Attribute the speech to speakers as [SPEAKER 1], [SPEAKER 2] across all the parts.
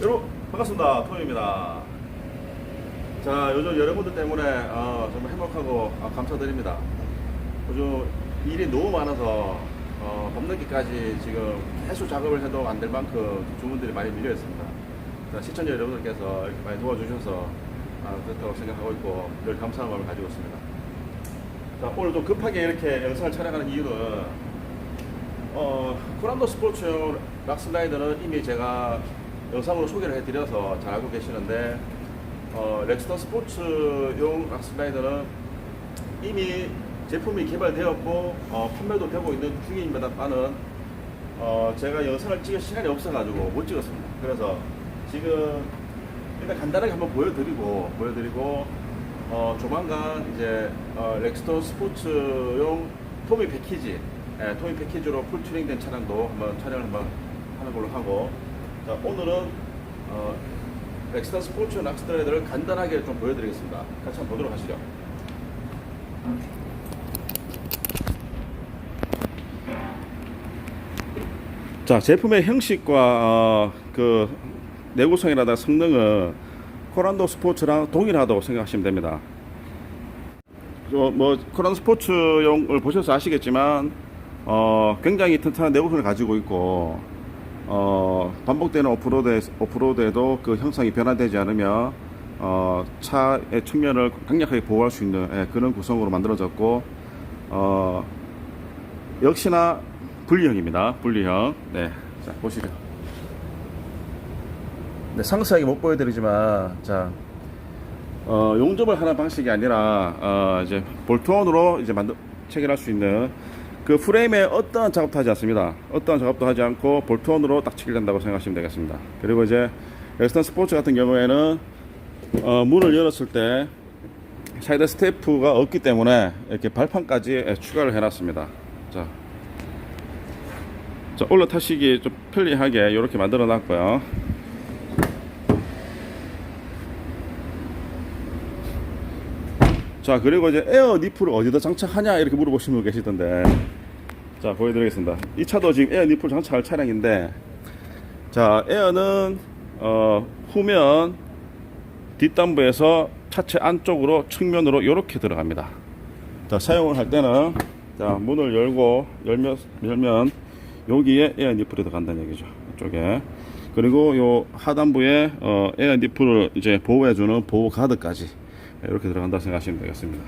[SPEAKER 1] 여러분 반갑습니다. 토요입니다. 자 요즘 여러분들 때문에 어, 정말 행복하고 아, 감사드립니다. 요즘 일이 너무 많아서 어, 밤늦게까지 지금 해수 작업을 해도 안 될 만큼 주문들이 많이 밀려 있습니다. 자, 시청자 여러분들께서 이렇게 많이 도와주셔서 아, 그렇다고 생각하고 있고 늘 감사한 마음을 가지고 있습니다. 자 오늘 좀 급하게 이렇게 영상을 촬영하는 이유는 어, 쿠란도 스포츠용 락슬라이더는 이미 제가 영상으로 소개를 해드려서 잘 알고 계시는데 어, 렉스턴 스포츠용 락슬라이더는 이미 제품이 개발되었고 어, 판매도 되고 있는 중입니다만은 어, 제가 영상을 찍을 시간이 없어가지고 못 찍었습니다. 그래서 지금 일단 간단하게 한번 보여드리고 보여드리고 어, 조만간 이제 어, 렉스턴 스포츠용 토미 패키지 예, 토미 패키지로 풀 튜닝된 차량도 한번 촬영을 한번 하는 걸로 하고 자, 오늘은 어, 렉스턴 스포츠 락스트라이더를 간단하게 좀 보여드리겠습니다. 같이 한번 보도록 하시죠. 자 제품의 형식과 어, 그 내구성이라든가 성능은 코란도 스포츠랑 동일하다고 생각하시면 됩니다. 어, 뭐 코란도 스포츠용을 보셔서 아시겠지만 어, 굉장히 튼튼한 내구성을 가지고 있고 어, 반복되는 오프로드 오프로드에도 그 형상이 변화되지 않으며 어, 차의 측면을 강력하게 보호할 수 있는 예, 그런 구성으로 만들어졌고 어, 역시나 분리형입니다. 분리형. 네. 자, 보시죠. 네, 상세하게 못 보여드리지만, 자, 어, 용접을 하는 방식이 아니라, 어, 이제 볼트온으로 이제 만들, 체결할 수 있는 그 프레임에 어떠한 작업도 하지 않습니다. 어떠한 작업도 하지 않고 볼트온으로 딱 체결된다고 생각하시면 되겠습니다. 그리고 이제 엑스턴 스포츠 같은 경우에는 어, 문을 열었을 때 사이드 스테프가 없기 때문에 이렇게 발판까지 추가를 해놨습니다. 자, 자, 올라 타시기 좀 편리하게 이렇게 만들어 놨고요. 자, 그리고 이제 에어 니프를 어디다 장착하냐 이렇게 물어보시는 분 계시던데. 자, 보여드리겠습니다. 이 차도 지금 에어 니프를 장착할 차량인데, 자, 에어는, 어, 후면 뒷담부에서 차체 안쪽으로 측면으로 이렇게 들어갑니다. 자, 사용을 할 때는, 자, 문을 열고, 열면, 열면, 여기에 에어 니플이 들어간다는 얘기죠. 이쪽에. 그리고 요 하단부에 어, 에어 니플을 이제 보호해주는 보호 가드까지 이렇게 들어간다 생각하시면 되겠습니다.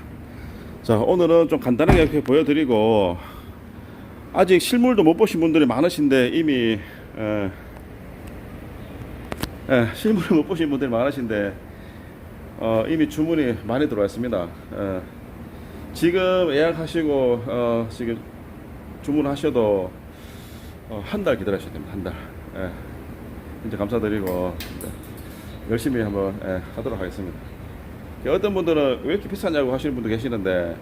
[SPEAKER 1] 자, 오늘은 좀 간단하게 이렇게 보여드리고 아직 실물도 못 보신 분들이 많으신데 이미 에, 에, 실물을 못 보신 분들이 많으신데 어, 이미 주문이 많이 들어와 있습니다. 에, 지금 예약하시고 어, 지금 주문하셔도 어, 한달 기다리셔야 됩니다. 한 달. 예. 진짜 감사드리고 네. 열심히 한번 예, 하도록 하겠습니다. 어떤 분들은 왜 이렇게 비싸냐고 하시는 분도 계시는데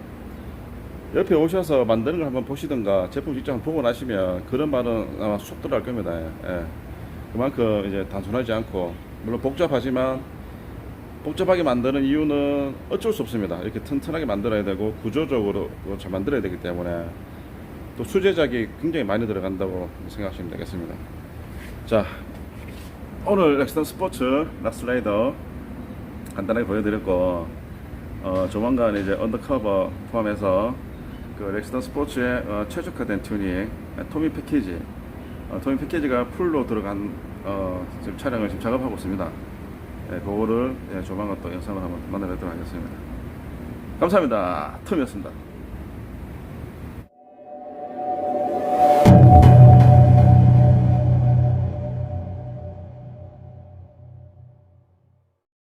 [SPEAKER 1] 옆에 오셔서 만드는 걸 한번 보시든가 제품 직접 한번 보고 나시면 그런 말은 아마 쏙 들어갈 겁니다. 예. 그만큼 이제 단순하지 않고 물론 복잡하지만 복잡하게 만드는 이유는 어쩔 수 없습니다. 이렇게 튼튼하게 만들어야 되고 구조적으로 잘 만들어야 되기 때문에 또 수제작이 굉장히 많이 들어간다고 생각하시면 되겠습니다. 자, 오늘 렉스턴 스포츠 락슬라이더 간단하게 보여드렸고, 어, 조만간 이제 언더커버 포함해서 그 렉스턴 스포츠의 어, 최적화된 튜닝, 토미 패키지, 어, 토미 패키지가 풀로 들어간 어, 지금 촬영을 지금 작업하고 있습니다. 예, 그거를 예, 조만간 또 영상을 한번 만나뵙도록 하겠습니다. 감사합니다. 톰이었습니다.